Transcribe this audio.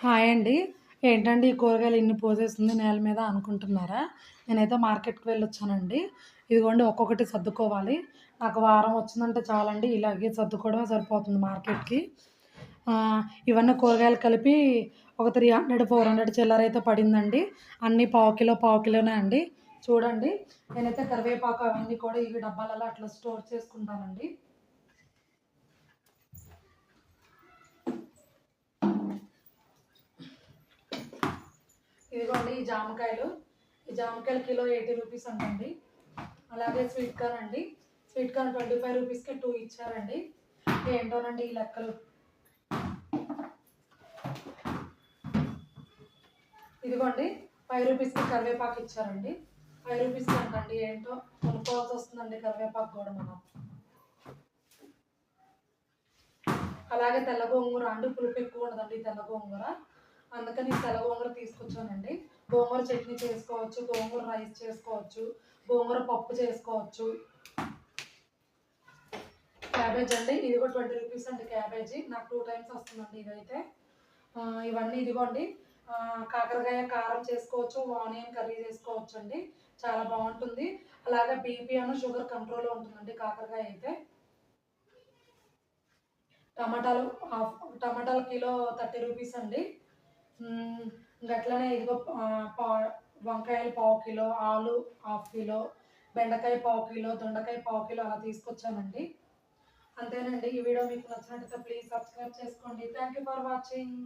Hi అండి. ఏంటండి ఈ కూరగాయలు ఇన్ని పోసేస్తుంది నేల మీద అనుకుంటున్నారా? నేనైతే మార్కెట్కి వెళ్ళొచ్చానండి. ఇదిగోండి ఒక్కొక్కటి సర్దుకోవాలి. నాకు వారం వచ్చిందంటే చాలండి ఇలాగే సర్దుకోవడమే సరిపోతుంది మార్కెట్కి. ఇవన్నీ కూరగాయలు కలిపి ఒక త్రీ హండ్రెడ్ ఫోర్ హండ్రెడ్ చిల్లర అయితే పడిందండి. అన్నీ పావు కిలో పావు కిలోనే అండి. చూడండి నేనైతే కరివేపాకు అవన్నీ కూడా ఇవి డబ్బాలలో అట్లా స్టోర్ చేసుకుంటానండి. జామకాయలు. ఈ జామకాయలు కిలో ఎయిటీ రూపీస్ అంటండి. అలాగే స్వీట్ కార్న్ అండి. స్వీట్ కార్న్ ట్వంటీ ఫైవ్ రూపీస్కి టూ ఇచ్చారండి. ఏంటోనండి ఈ లెక్కలు? ఇదిగోండి ఫైవ్ రూపీస్కి కరివేపాకు ఇచ్చారండి. ఫైవ్ రూపీస్కి అంటండి ఏంటో? కొనుక్కోవాల్సి వస్తుందండి కరివేపాకు కూడా మనం. అలాగే తెల్ల గోంగూర అండి. పులుపు ఎక్కువ ఉండదండి తెల్ల గోంగూర. అందుకని తెల్ల గోంగూర తీసుకొచ్చానండి. గోంగూర చట్నీ చేసుకోవచ్చు గోంగూర రైస్ చేసుకోవచ్చు గోంగూర పప్పు చేసుకోవచ్చు. క్యాబేజ్ అండి ఇది కూడా ట్వంటీ రూపీస్ అండి క్యాబేజీ నాకు టూ టైమ్స్ వస్తుందండి ఇదైతే. ఇవన్నీ ఇదిగోండి. కాకరకాయ కారం చేసుకోవచ్చు ఆనియన్ కర్రీ చేసుకోవచ్చు అండి చాలా బాగుంటుంది. అలాగే బీపీ అన్న షుగర్ కంట్రోల్లో ఉంటుందండి కాకరకాయ అయితే. టమాటాలు హాఫ్ టమాటాలు కిలో థర్టీ రూపీస్ అండి. గట్లనే ఇంకా అట్లనే ఇదిగో పా వంకాయలు పావు కిలో ఆలు హాఫ్ కిలో బెండకాయ పావు కిలో దొండకాయ పావు కిలో అలా తీసుకొచ్చానండి అంతేనండి ఈ వీడియో మీకు నచ్చినట్టయితే ప్లీజ్ సబ్స్క్రైబ్ చేసుకోండి. Thank you for watching